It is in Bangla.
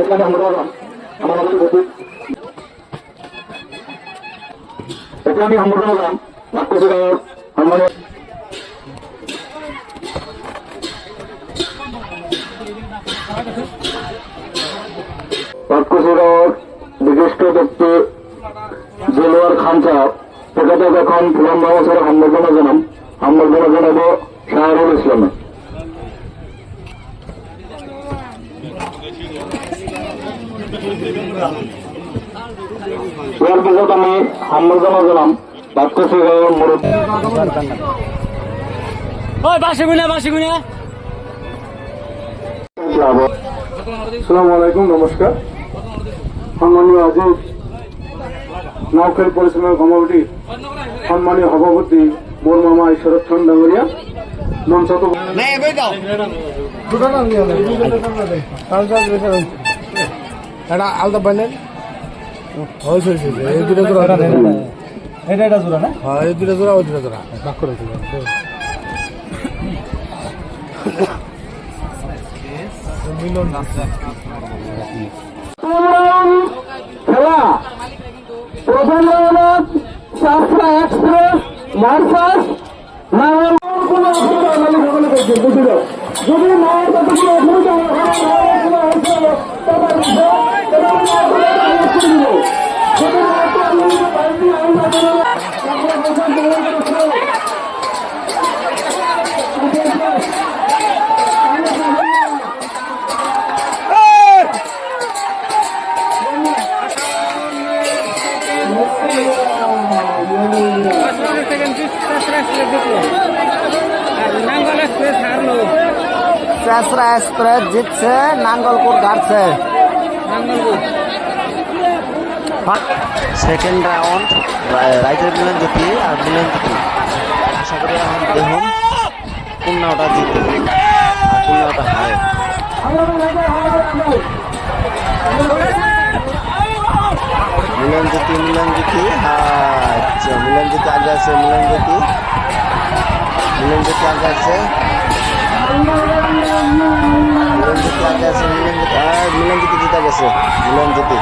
এখানে আমরা আমার এখানে আমরা আমাদের রাক্ষসীরাও বিশিষ্ট ব্যক্তি জেলোয়ার খান সাহেব। সেখানে যখন ফুলাম বাবা স্যার সম্বর্ধনা জানাম সম্বর্ধনা জানাব শাহরুল ইসলামে। এর পিছত আমি সম্বর্ধনা জানাম। সালাম আলাইকুম নমস্কার সম্মানীয় আজিজ নৌকের পরিচালনা কমিটি সম্মানীয় সভাপতি মোর মামা ঈশ্বরত চন্দ ডাঙরিয়া মঞ্চ তো এটা আলাদা বানেন হয়েছে হয়েছে এই দুটো জোড়া এটা এটা জোড়া না হ্যাঁ এই দুটো জোড়া ওই দুটো জোড়া বাক করে খেলা প্রথম সাতটা এক্সপ্রেস মার্সাস যদি মায়ের চেসরা এক্সপ্রেস জিতছে নাঙ্গলপুর ঘাটছে সেকেন্ড রাউন্ড রাইজের মিলন জ্যোতি আর মিলন জ্যোতি আশা করি এখন দেখুন নাওটা জিতে আর নাওটা হারে। মিলন জ্যোতি মিলন জ্যোতি আচ্ছা মিলন জ্যোতি আগে আছে মিলন জ্যোতি মিলন জ্যোতি আগে আছে। মিলন জ্যোতি আগে আছে মিলন জ্যোতি মিলন জ্যোতি জিতে গেছে মিলন জ্যোতি